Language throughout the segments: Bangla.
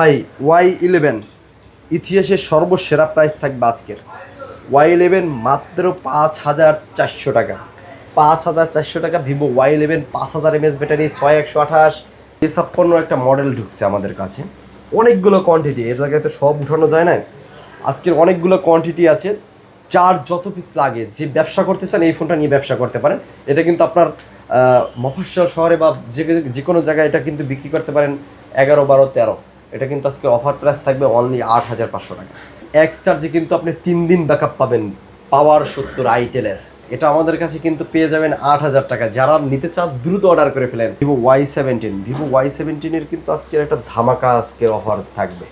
ভাই ওয়াই ইলেভেন ইতিহাসের সর্বসেরা প্রাইস থাকবে আজকের। ওয়াই ইলেভেন মাত্র পাঁচ হাজার চারশো টাকা। পাঁচ হাজার চারশো টাকা ভিভো ওয়াই ইলেভেন পাঁচ হাজার এমএস ব্যাটারি, ছয় একশো আঠাশ ছাপ্পান্ন একটা মডেল ঢুকছে আমাদের কাছে। অনেকগুলো কোয়ান্টিটি এর জায়গায় তো সব উঠানো যায় না আজকের অনেকগুলো কোয়ান্টিটি আছে। যার যত পিস লাগে, যে ব্যবসা করতে চান, এই ফোনটা নিয়ে ব্যবসা করতে পারেন। এটা কিন্তু আপনার মফস্বল শহরে বা যে যে কোনো জায়গায় এটা কিন্তু বিক্রি করতে পারেন এগারো বারো তেরো। এটা কিন্তু আজকে অফার প্রাইস থাকবে অনলি আট হাজার পাঁচশো টাকা। এক চার্জে কিন্তু আপনি তিন দিন ব্যাকআপ পাবেন পাওয়ার সত্তর আইটেলের। এটা আমাদের কাছে কিন্তু পেয়ে যাবেন আট হাজার টাকা। যারা নিতে চান, দ্রুত অর্ডার করে ফেলেন। Vivo Y seventeen Vivo Y সেভেন্টিনের কিন্তু আজকের একটা ধামাকা আজকে অফার থাকবে।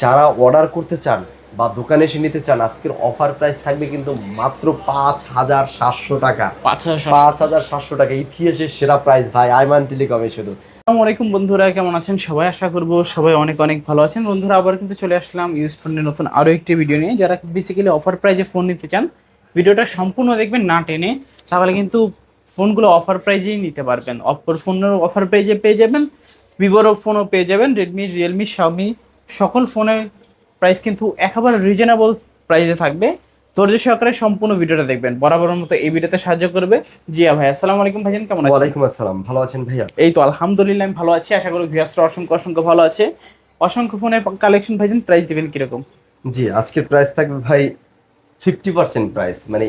যারা অর্ডার করতে চান বা দোকানে এসে নিতে চান আজকের অফার প্রাইস থাকবে কিন্তু মাত্র পাঁচ হাজার সাতশো টাকা। পাঁচ হাজার সাতশো। পাঁচ হাজার সাতশো টাকা ইতিহাসের সেরা প্রাইস ভাই আইমান টেলিকমে শুধু আসসালামু আলাইকুম বন্ধুরা কেমন আছেন? সবাই আশা করব সবাই অনেক অনেক ভালো আছেন। বন্ধুরা আবার কিন্তু চলে আসলাম ইউজ ফোনের নতুন আরও একটি ভিডিও নিয়ে। যারা বেসিক্যালি অফার প্রাইজে ফোন নিতে চান ভিডিওটা সম্পূর্ণ দেখবেন না টেনে। তাহলে কিন্তু ফোনগুলো অফার প্রাইজেই নিতে পারবেন। অপর ফোনের অফার প্রাইজে পেয়ে যাবেন ভিভোর ফোনও পেয়ে যাবেন রেডমি রিয়েলমি শাওমি সকল ফোনের প্রাইস কিন্তু একেবারে রিজনেবল প্রাইসে থাকবে। ধৈর্য সহকারে সম্পূর্ণ ভিডিওটা দেখবেন। বরাবরের মতো এই ভিডিওতে সাহায্য করবে জিয়া ভাই। আসসালামু আলাইকুম ভাইজান কেমন আছেন? ওয়ালাইকুম আসসালাম। ভালো আছেন ভাইয়া? এই তো আলহামদুলিল্লাহ আমি ভালো আছি। আশা করি ভিউয়ার্সরা অসংখ্য অসংখ্য ভালো আছে। অসংখ্য ফোনের কালেকশন ভাইজান প্রাইস দিবেন কীরকম? জি আজকের প্রাইস থাকবে ভাই ফিফটি পার্সেন্ট প্রাইস মানে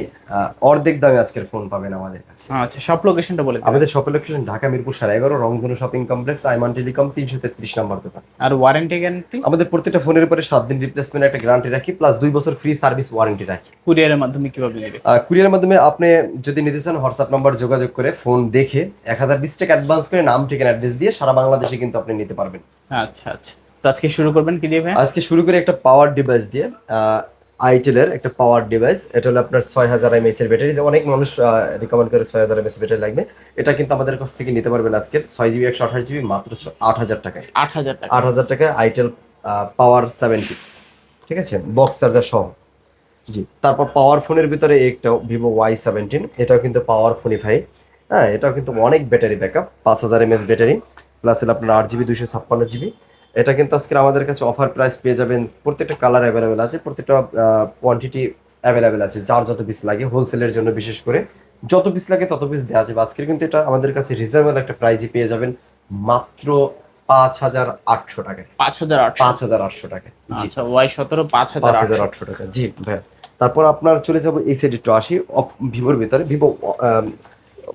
অর্ধেক দামে আজকের ফোন পাবেন আমাদের কাছে। আচ্ছা সব লোকেশনটা বলে আমাদের শপের লোকেশন ঢাকা মিরপুর সাড়ে এগারো রংধনু শপিং কমপ্লেক্স আইমান টেলিকম তিনশো তেত্রিশ নম্বর দোকান। আর ওয়ারেন্টি গ্যারান্টি আমাদের প্রত্যেকটা ফোনের উপরে সাত দিন রিপ্লেসমেন্ট একটা গ্যারান্টি রাখি প্লাস দুই বছর ফ্রি সার্ভিস ওয়ারেন্টি রাখি। কুরিয়ারের মাধ্যমে কীভাবে দিবে কুরিয়ারের মাধ্যমে আপনি যদি নিতে চান হোয়াটসঅ্যাপ নাম্বার যোগাযোগ করে ফোন দেখে এক হাজার বিশ টাকা অ্যাডভান্স করে নাম ঠিকানা অ্যাড্রেস দিয়ে সারা বাংলাদেশে কিন্তু আপনি নিতে পারবেন। আচ্ছা আচ্ছা। তো আজকে শুরু করবেন কি দিয়ে আজকে শুরু করে একটা পাওয়ার ডিভাইস দিয়ে আইটেলের একটা পাওয়ার ডিভাইস এটা হলো আপনার ছয় হাজার এমএস এর ব্যাটারি অনেক মানুষ রিকমেন্ড করে ছয় হাজার এমএস ব্যাটারি লাগবে। এটা কিন্তু আমাদের কাছ থেকে নিতে পারবেন আজকে। ছয় জিবি একশো আঠাশ জিবি মাত্র আট হাজার টাকায়। আট হাজার টাকা। আট হাজার টাকায় আইটেল পাওয়ার সেভেন্টি ঠিক আছে? বক্স চার্জার সহ। জি। তারপর পাওয়ার ফোনের ভিতরে একটাও ভিভো ওয়াই সেভেন্টিন এটাও কিন্তু পাওয়ার ফোনিফাই হ্যাঁ এটাও কিন্তু অনেক ব্যাটারি ব্যাকআপ পাঁচ হাজার এমএস ব্যাটারি প্লাস হলো আপনার আট জিবি দুইশো ছাপ্পান্ন জিবি এটা কিন্তু আজকে আমাদের কাছে অফার প্রাইস পেয়ে যাবেন। প্রত্যেকটা কালার অ্যাভেলেবেল আছে প্রত্যেকটা কোয়ান্টিটি অ্যাভেলেবেল আছে যার যত পিস লাগে হোলসেলের জন্য বিশেষ করে। যত পিস লাগে তত পিস দেওয়া যাবে আজকের কিন্তু এটা আমাদের কাছে রিজনেবল একটা প্রাইজে পেয়ে যাবেন মাত্র পাঁচ হাজার আটশো টাকায় পাঁচ হাজার পাঁচ হাজার আটশো টাকা। আচ্ছা ওয়াই সতেরো পাঁচ হাজার হাজার আটশো আটশো টাকা। জি ভাইয়া। তারপর আপনার চলে যাব এই সাইড একটু আসি। ভিভোর ভিতরে Vivo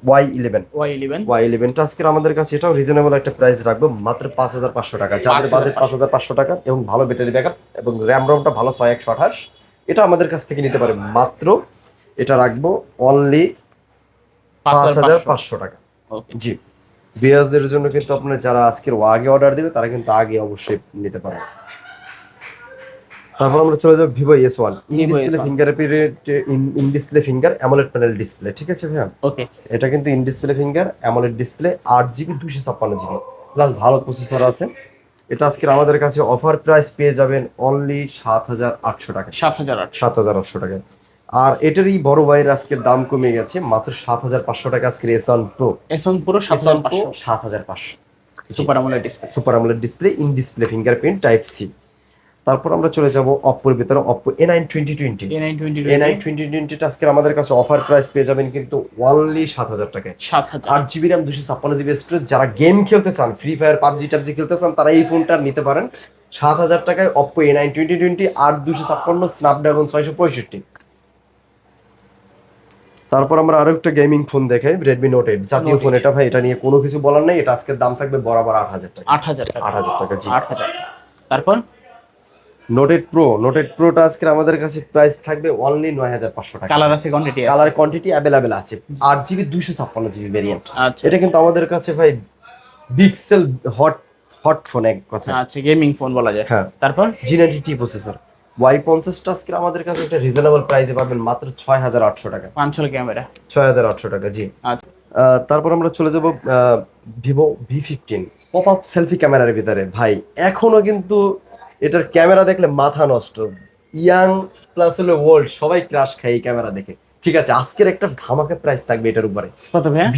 Y eleven Y eleven Y ইলেভেনটা আজকের আমাদের কাছে এটাও রিজনেবল একটা প্রাইস রাখব মাত্র পাঁচ হাজার পাঁচশো টাকা। যাদের বাজেট পাঁচ হাজার পাঁচশো টাকা এবং ভালো ব্যাটারি ব্যাকআপ এবং র্যাম রমটা ভালো ছয় একশো আঠাশ এটা আমাদের কাছ থেকে নিতে পারে। মাত্র এটা রাখব অনলি পাঁচ হাজার পাঁচশো টাকা। জি। বিয়াসদের জন্য কিন্তু আপনার যারা আজকের আগে অর্ডার দিবে তারা কিন্তু আগে অবশ্যই নিতে পারবে। তারপর আমরা চলে যাব Vivo S one in display S1 finger in display finger AMOLED panel display ঠিক আছে ভাইয়া? ওকে এটা কিন্তু in display finger AMOLED display আট জিবি দুশো ছাপ্পান্ন জিবি। প্লাস ভালো প্রসেসর আছে। এটা আজকের আমাদের কাছে অফার প্রাইস পেয়ে যাবেন অনলি সাত হাজার আটশো টাকা। সাত হাজার সাত হাজার আটশো টাকায় আর এটারই বড় ভাইয়ের আজকের দাম কমে গেছে মাত্র সাত হাজার পাঁচশো টাকা আজকের এস ওয়ান প্রো এসন পুরো সাত এস ওয়ান প্রো সাত হাজার পাঁচশো। Super AMOLED display super AMOLED display in display fingerprint type C তারপর আমরা চলে যাব অপ্পোর ভিতরে Oppo A nine twenty twenty A nine twenty A nine twenty টোয়েন্টিটা আমাদের কাছে অফার প্রাইস পেয়ে যাবেন কিন্তু অনলি সাত হাজার টাকায়। সাত হাজার। আট জিবি র্যাম দুশো ছাপ্পান্ন জিবি স্টোরেজ যারা গেম খেলতে চান ফ্রি ফায়ার পাবজি টাবজি খেলতে চান তারা এই ফোনটা নিতে পারেন। সাত হাজার টাকায় Oppo A nine twenty twenty আট দুশো ছাপ্পান্ন স্ন্যাপড্রাগন ছয়শো পঁয়ষট্টি। তারপর আমরা আরও একটা গেমিং ফোন দেখাই রেডমি নোট এইট জাতীয় ফোন এটা ভাই এটা নিয়ে কোনো কিছু বলার নেই এটা আজকের দাম থাকবে বরাবর আট হাজার টাকা। আট হাজার টাকা। আট হাজার টাকা জি। আট হাজার তারপর? নোট এইট প্রো নোটেড প্রোটা আজকের আমাদের কাছে প্রাইস থাকবে অনলি নয় হাজার পাঁচশো টাকা। কালার আছে কোয়ান্টিটি আছে। কালার কোয়ান্টিটি অ্যাভেলেবেল আছে। আট জিবি দুশো ছাপ্পান্ন জিবি ভেরিয়েন্ট আচ্ছা। এটা কিন্তু আমাদের কাছে ভাই বিক্সেল হট হট ফোন এক কথা আচ্ছা গেমিং ফোন বলা যায়। হ্যাঁ। তারপর? G ninety T processor Y পঞ্চাশটা আজকে আমাদের কাছে একটা রিজনেবল প্রাইসে পাবেন মাত্র ছয় হাজার আটশো টাকা। পাঁচশোল ক্যামেরা ছয় হাজার আটশো টাকা জি। আচ্ছা। তারপর আমরা চলে যাব Vivo V fifteen pop up selfie ক্যামেরার ভিতরে। ভাই এখনও কিন্তু এটার ক্যামেরা দেখলে মাথা নষ্ট। ইয়াং প্লাস হলো ওল্ড সবাই ক্রাশ খায় এই ক্যামেরা দেখে। ঠিক আছে আজকের একটা ধামাকা প্রাইস থাকবে এটার উপরে।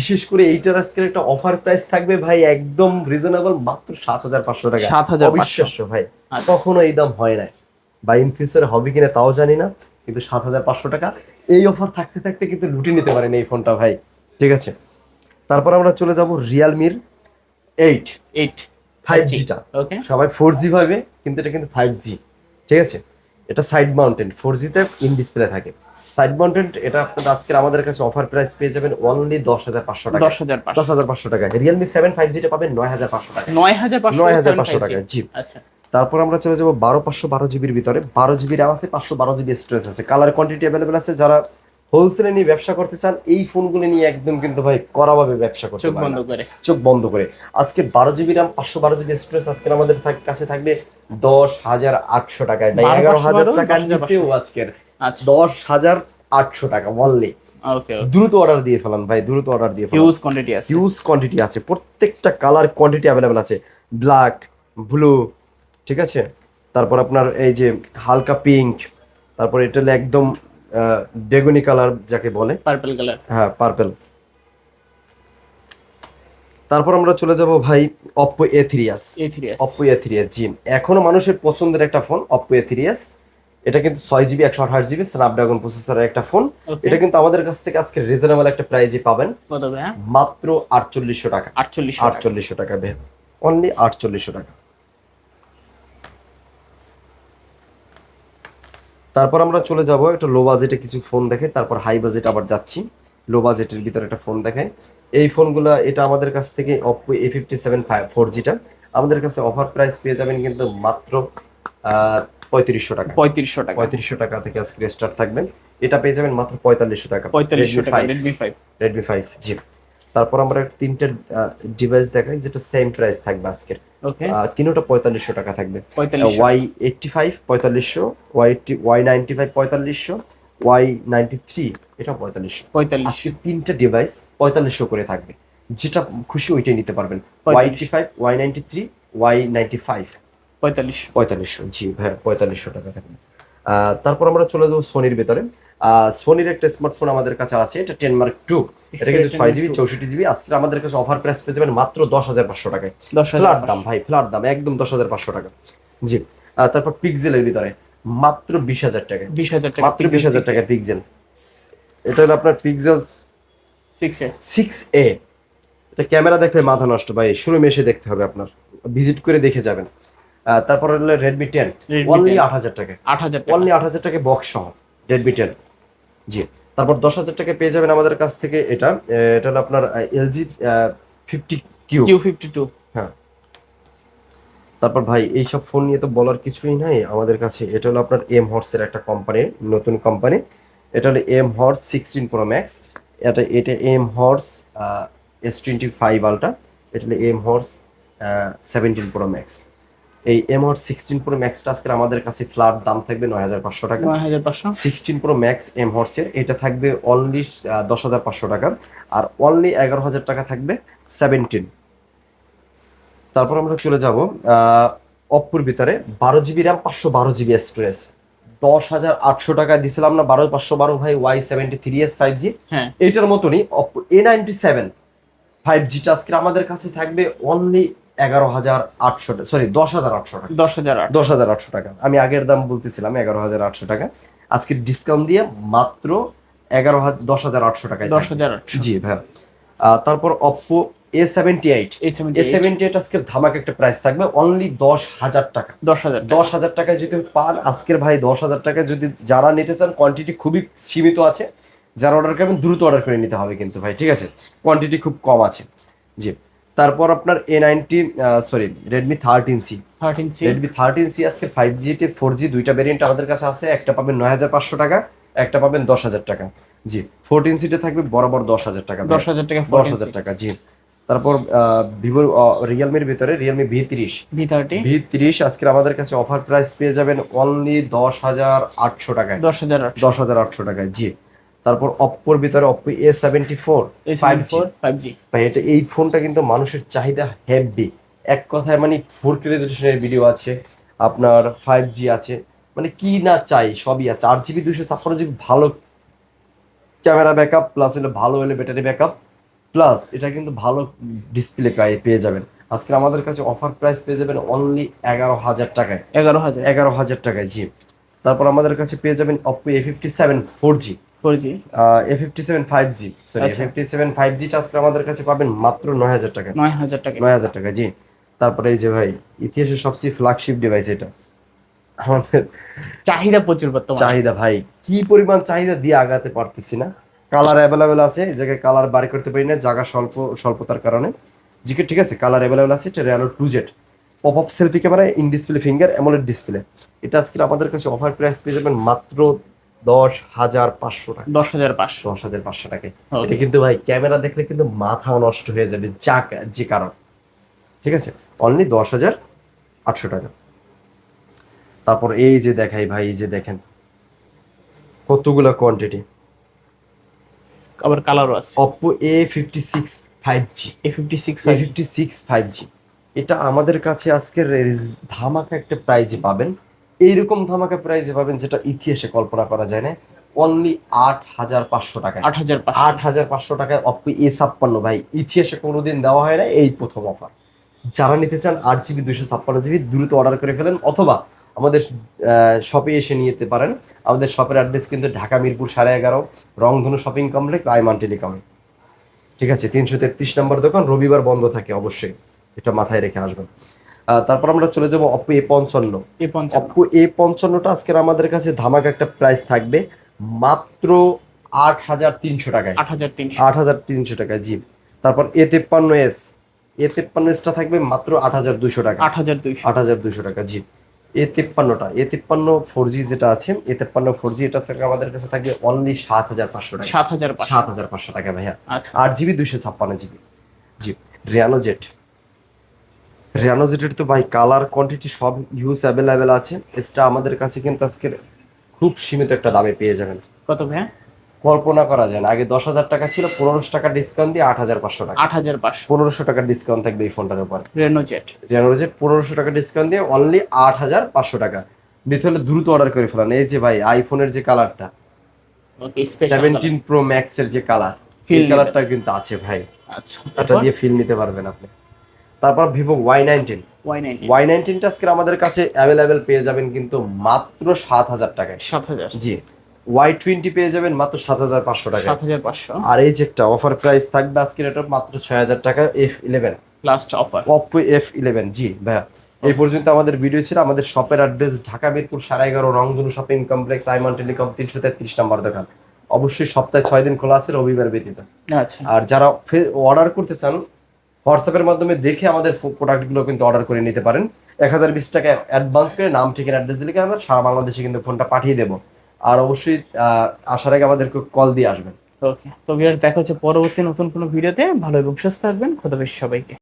বিশেষ করে এইটার আজকের একটা অফার প্রাইস থাকবে ভাই একদম রিজনেবল মাত্র সাত হাজার পাঁচশো টাকা। সাত হাজার অবিশ্বাস্য ভাই। কখনো এই দাম হয় না বা ইন ফিউচারে হবে কিনা তাও জানি না কিন্তু সাত হাজার পাঁচশো টাকা। এই অফার থাকতে থাকতে কিন্তু লুটে নিতে পারেন এই ফোনটা ভাই। ঠিক আছে তারপর আমরা চলে যাব রিয়ালমির এইট এইট ফাইভ জিটা সবাই ফোর জি ভাবে কিন্তু এটা কিন্তু ফাইভ জি ঠিক আছে? এটা সাইড মাউন্টেন ফোর জিতে ইন ডিসপ্লে থাকে। সাইড মাউন্টেন এটা আপনার আজকের আমাদের কাছে অফার প্রাইস পেয়ে যাবেন অনলি দশ হাজার পাঁচশো টাকা। দশ হাজার দশ হাজার পাঁচশো টাকা। রিয়েলমি সেভেন ফাইভ জিটা পাবেন নয় হাজার পাঁচশো টাকা। নয় হাজার নয় হাজার পাঁচশো টাকা জি। আচ্ছা। তারপর আমরা চলে যাব বারো পাঁচশো বারো জিবির ভিতরে। বারো জিবি র্যাম আছে পাঁচশো বারো জিবি স্টোরেজ আছে। কালার কোয়ান্টিটি অ্যাভেলেবেল আছে যারা হোলসেলে নিয়ে ব্যবসা করতে চান এই ফোনগুলো নিয়ে একদম কিন্তু ভাই কড়াভাবে ব্যবসা করতে চোখ বন্ধ করে। চোখ বন্ধ করে। আজকে বারো জিবি র্যাম পাঁচশো বারো জিবি স্টোরেজ আজকে আমাদের কাছে থাকবে দশ হাজার আটশো টাকায়। ভাই এগারো হাজার 512, টাকা 10,500 নিচেও আজকের। আচ্ছা। দশ হাজার আটশো টাকা বললে দ্রুত অর্ডার দিয়ে ফেলান ভাই দ্রুত অর্ডার দিয়ে ফেলান। হিউজ কোয়ান্টিটি আছে। হিউজ কোয়ান্টিটি আছে। প্রত্যেকটা কালার কোয়ান্টিটি অ্যাভেলেবেল আছে। ব্ল্যাক ব্লু ঠিক আছে? তারপর আপনার এই যে হালকা পিঙ্ক তারপর এটা হলো একদম বেগুনি কালার যাকে বলে। পার্পল কালার হ্যাঁ পার্পল তারপর আমরা চলে যাব ভাই Oppo A three S A Oppo A three S জি। এখনও মানুষের পছন্দের একটা phone Oppo A three S এটা কিন্তু ছয় জিবি একশো আঠাশ জিবি স্ন্যাপড্রাগন প্রসেসরের একটা ফোন এটা কিন্তু আমাদের কাছ থেকে আজকে রিজনেবল একটা প্রাইজে পাবেন। মাত্র আটচল্লিশশো টাকা। আটচল্লিশ আটচল্লিশশো টাকা বে অনলি আটচল্লিশশো টাকা। তারপর আমরা চলে যাব একটা লো বাজেটে কিছু ফোন দেখে তারপর হাই বাজেট আবার যাচ্ছি। লো বাজেটের ভিতরে একটা ফোন দেখে এই ফোনগুলো এটা আমাদের কাছ থেকে Oppo A fifty seven five four জিটা আমাদের কাছে অফার প্রাইস পেয়ে যাবেন কিন্তু মাত্র পঁয়ত্রিশশো টাকা। পঁয়ত্রিশশো টাকা। পঁয়ত্রিশশো টাকা থেকে আজকে স্টার্ট থাকবেন এটা পেয়ে যাবেন মাত্র পঁয়তাল্লিশশো টাকা। পঁয়তাল্লিশশো টাকা রেডমি ফাইভ রেডমি ফাইভ জি। তারপর আমরা তিনটে ডিভাইস দেখাই যেটা সেম প্রাইস থাকবে আজকের। তিনোটা পঁয়তাল্লিশশো টাকা থাকবে। ওয়াই এইটটি ফাইভ পঁয়তাল্লিশশো ওয়াই ওয়াই নাইনটি ফাইভ পঁয়তাল্লিশশো ওয়াই নাইনটি থ্রি এটা পঁয়তাল্লিশশো। পঁয়তাল্লিশ। তিনটা ডিভাইস পঁয়তাল্লিশশো করে থাকবে। যেটা খুশি ওইটাই নিতে পারবেন। Y eighty five Y ninety three Y ninety five পঁয়তাল্লিশ পঁয়তাল্লিশশো। জি হ্যাঁ পঁয়তাল্লিশশো টাকা থাকবে। আহ, তারপর আমরা চলে যাব সোনির ভেতরে। সোনির একটা স্মার্টফোন আমাদের কাছে আছে এটা টেন মার্ক টু এটা কিন্তু ছয় জিবি চৌষট্টি জিবি আজকে আমাদের কাছে অফার প্রাইস পেয়ে যাবেন মাত্র দশ হাজার পাঁচশো টাকায়। দশ হাজার ফ্ল্যাট দাম ভাই ফ্ল্যাট দাম একদম দশ হাজার পাঁচশো টাকা। জি। তারপর পিক্সেলের ভিতরে মাত্র বিশ হাজার টাকা বিশ হাজার টাকা মাত্র বিশ হাজার টাকা পিক্সেল এটা হলো আপনার Pixel six A. Six A এটা ক্যামেরা দেখলে মাথা নষ্ট ভাই। শোরুমে মেশে দেখতে হবে আপনার। ভিজিট করে দেখে যাবেন। তারপর হলো রেডমি টেন অনলি আট হাজার টাকা আট হাজার অনলি আট হাজার টাকা বক্স সহ। রেডমি টেন জি। তারপর দশ হাজার টাকা পেয়ে যাবেন আমাদের কাছ থেকে এটা। এটা হলো আপনার LG fifty Q Q fifty two হ্যাঁ। তারপর ভাই এইসব ফোন নিয়ে তো বলার কিছুই নাই আমাদের কাছে। এটা হলো আপনার এম হর্সের একটা কোম্পানি নতুন কোম্পানি এটা হলো M horse sixteen Pro Max এটা এটা M horse S twenty five ultra এটা হলো M horse seventeen Pro Max এই এম হর্স সিক্সটিন প্রো ম্যাক্সটা আজকে আমাদের কাছে ফ্ল্যাট দাম থাকবে নয় হাজার পাঁচশো টাকা। নয় হাজার পাঁচশো। সিক্সটিন প্রো ম্যাক্স এম হর্সের এটা থাকবে অনলি দশ হাজার পাঁচশো টাকা। আর অনলি এগারো হাজার টাকা থাকবে সেভেন্টিন তারপর আমরা চলে যাব অপ্পুর ভিতরে। বারো জিবি র্যাম পাঁচশো বারো জিবি স্টোরেজ দশ হাজার আটশো টাকা দিছিলাম না বারো পাঁচশো বারো ভাই Y seventy three S five G হ্যাঁ। এইটার মতনই এ নাইনটি সেভেন ফাইভ জিটা আজকে আমাদের কাছে থাকবে অনলি এগারো হাজার আটশো সরি দশ হাজার আটশো টাকা। দশ হাজার দশ হাজার আটশো টাকা। আমি আগের দাম বলতেছিলাম এগারো হাজার আটশো টাকা। আজকে ডিসকাউন্ট দিয়ে মাত্র এগারো হাজার দশ হাজার আটশো টাকায় দশ হাজার জি ভাই তারপর Oppo A seventy eight A seventy eight আজকের ধামাক একটা প্রাইস থাকবে। অনলি দশ হাজার টাকা। দশ হাজার দশ হাজার টাকায় যদি পান আজকের ভাই দশ হাজার টাকায় যদি যারা নিতে চান কোয়ান্টিটি খুবই সীমিত আছে। যারা অর্ডার করবেন দ্রুত অর্ডার করে নিতে হবে কিন্তু ভাই ঠিক আছে? কোয়ান্টিটি খুব কম আছে। জি। তারপর আপনার A ninety sorry Redmi thirteen C thirteen C Redmi thirteen C আজকে ফাইভ জি টি ফোর জি দুইটা ভেরিয়েন্ট আমাদের কাছে আছে একটা পাবেন নয় হাজার পাঁচশো টাকা একটা পাবেন দশ হাজার টাকা। জি ফোরটিন সিটে থাকবে বরাবর দশ হাজার টাকা দশ হাজার টাকা দশ হাজার টাকা জি। তারপর ভিভো রিয়েলমির ভিতরে রিয়েলমি ভি তিরিশ। ভি থার্টি ভি তিরিশ আজকে আমাদের কাছে অফার প্রাইস পেয়ে যাবেন অনলি দশ হাজার আটশো টাকায়। দশ হাজার দশ হাজার আটশো টাকায় জি। তারপর অপ্পোর ভিতরে Oppo A seventy four five G five G ভাই এটা এই ফোনটা কিন্তু মানুষের চাহিদা হেভি এক কথায় মানে ফোর কে রেজলিউশনের ভিডিও আছে আপনার ফাইভ জি আছে। মানে কি না চাই সবই আছে। আট জিবি দুশো ছাপ্পান্ন জিবি ভালো ক্যামেরা ব্যাকআপ প্লাস হলো ভালো হলে ব্যাটারি ব্যাকআপ প্লাস এটা কিন্তু ভালো ডিসপ্লে পেয়ে পেয়ে যাবেন। আজকে আমাদের কাছে অফার প্রাইস পেয়ে যাবেন অনলি এগারো হাজার টাকায়। এগারো হাজার। এগারো হাজার টাকায় জি। তারপর আমাদের কাছে পেয়ে যাবেন Oppo A fifty seven four G four G A fifty seven five G sorry. Fifty seven five জিটা আজকে আমাদের কাছে পাবেন মাত্র নয় হাজার টাকা। নয় হাজার টাকা। নয় হাজার টাকা জি। তারপরে এই যে ভাই ইতিহাসের সবচেয়ে ফ্ল্যাগশিপ ডিভাইস এটা। আমাদের চাহিদা প্রচুর বর্তমানে। চাহিদা ভাই কি পরিমাণ চাহিদা দিয়ে আগাতে পারতেছি না। কালার অ্যাভেলেবেল আছে এই জায়গায় কালার বার করতে পারি না জায়গা স্বল্প স্বল্পতার কারণে। জিকে ঠিক আছে কালার অ্যাভেলেবেল আছে এটা Reno two Z pop up selfie camera in display finger AMOLED display এটা আজকে আমাদের কাছে অফার প্রাইস পেয়ে যাবেন মাত্র দশ হাজার পাঁচশো টাকা। দশ হাজার পাঁচশো। দশ হাজার পাঁচশো টাকায়। এটা কিন্তু ভাই ক্যামেরা দেখলে কিন্তু মাথাও নষ্ট হয়ে যাবে যা যে কারণ। ঠিক আছে? অনলি দশ হাজার আটশো টাকা। তারপর এই যে দেখাই ভাই এই যে দেখেন। কতগুলো কোয়ান্টিটি আবার কালারও আছে। Oppo A fifty six five G A fifty six five G এটা আমাদের কাছে আজকের ধামাকা একটা প্রাইজে পাবেন। এইরকম ধামাকা প্রাইজে পাবেন যেটা ইতিহাসে কল্পনা করা যায় না। অনলি আট হাজার পাঁচশো টাকায়। আট হাজার আট হাজার পাঁচশো টাকায় অপো এ ছাপ্পান্ন। ভাই ইতিহাসে কোনোদিন দেওয়া হয় না এই প্রথম অফার যারা নিতে চান আট জিবি দুশো ছাপ্পান্ন জিবি দ্রুত অর্ডার করে ফেলেন অথবা আমাদের শপে এসে নিয়ে যেতে পারেন। আমাদের শপের অ্যাড্রেস কিন্তু ঢাকা মিরপুর সাড়ে এগারো রংধনু শপিং কমপ্লেক্স আইমান টেলিকমে। ঠিক আছে তিনশো তেত্রিশ নম্বর দোকান। রবিবার বন্ধ থাকে অবশ্যই। এটা মাথায় রেখে আসবেন। তারপর আমরা চলে যাব অপো এ পঞ্চান্ন। অপো এ পঞ্চান্নটা আজকের আমাদের কাছে ধামাকা একটা প্রাইস থাকবে মাত্র আট হাজার তিনশো টাকায়। আট হাজার তিনশো। টাকায় জি। তারপর এ তেপ্পান্ন এস। এ তেপ্পান্ন এসটা থাকবে মাত্র আট হাজার দুশো টাকা। আট হাজার দুইশো। আট হাজার দুশো টাকা জি। এ তেপ্পান্নটা এ তেপ্পান্ন ফোর জি যেটা আছে এ তেপ্পান্ন ফোর জি এটা আমাদের কাছে থাকবে অনলি সাত হাজার পাঁচশো টাকা সাত হাজার পাঁচশো। সাত হাজার পাঁচশো টাকা ভাইয়া। আচ্ছা। আট জিবি দুশো ছাপ্পান্ন জিবি জি রিয়ানো জেট জেটের তো ভাই কালার কোয়ান্টিটি সব ইউজ অ্যাভেলেবেল আছে। এটা আমাদের কাছে কিন্তু আজকে খুব সীমিত একটা দামে পেয়ে যাবেন। কত ভাইয়া? কল্পনা করা যায় না। আগে দশ হাজার টাকা ছিল পনেরোশো টাকা ডিসকাউন্ট দিয়ে আট হাজার পাঁচশো টাকা। আট হাজার পাঁচশো। পনেরোশো টাকা ডিসকাউন্ট থাকবে এই ফোনটার উপর। রেনোজেট রেনোজেট পনেরোশো টাকা ডিসকাউন্ট দিয়ে অনলি আট হাজার পাঁচশো টাকা। নিতে হলে দ্রুত অর্ডার করে ফেলান। এই যে ভাই আইফোনের যে কালারটা okay special seventeen Pro Max এর যে কালার এই কালারটা কিন্তু আছে ভাই। আচ্ছা এটা দিয়ে ফিল নিতে পারবেন আপনি। তারপর Vivo Y nineteen Y ninety Y নাইনটিনটা আজকে আমাদের কাছে অ্যাভেলেবেল পেয়ে যাবেন কিন্তু মাত্র সাত হাজার টাকায়। সাত হাজার। জি। ওয়াই টোয়েন্টি পেয়ে যাবেন মাত্র সাত হাজার পাঁচশো টাকায়। সাত হাজার পাঁচশো। আর এই যে একটা অফার প্রাইস থাকবে আজকের এটা মাত্র ছয় হাজার টাকা F eleven last offer Oppo F eleven জি ভাইয়া। এই পর্যন্ত আমাদের ভিডিও ছিল আমাদের শপের অ্যাড্রেস ঢাকা মিরপুর সাড়ে এগারো রংধনু শপিং কমপ্লেক্স আইমান টেলিকম তিনশো তেত্রিশ নম্বর দোকান। অবশ্যই সপ্তাহে ছয় দিন খোলা আছে রবিবার ব্যতীত। আচ্ছা। আর যারা অর্ডার করতে চান হোয়াটসঅ্যাপের মাধ্যমে দেখে আমাদের প্রোডাক্টগুলো কিন্তু অর্ডার করে নিতে পারেন। এক হাজার বিশ টাকা অ্যাডভান্স করে নাম, ঠিকানা অ্যাড্রেস দিলে আমরা সারা বাংলাদেশে কিন্তু ফোনটা পাঠিয়ে দেবো। আর অবশ্যই আসার আগে আমাদেরকে কল দিয়ে আসবেন। ওকে তো দেখা হচ্ছে পরবর্তী নতুন কোনো ভিডিওতে ভালো এবং সুস্থ থাকবেন। খোদা বেশ সবাইকে।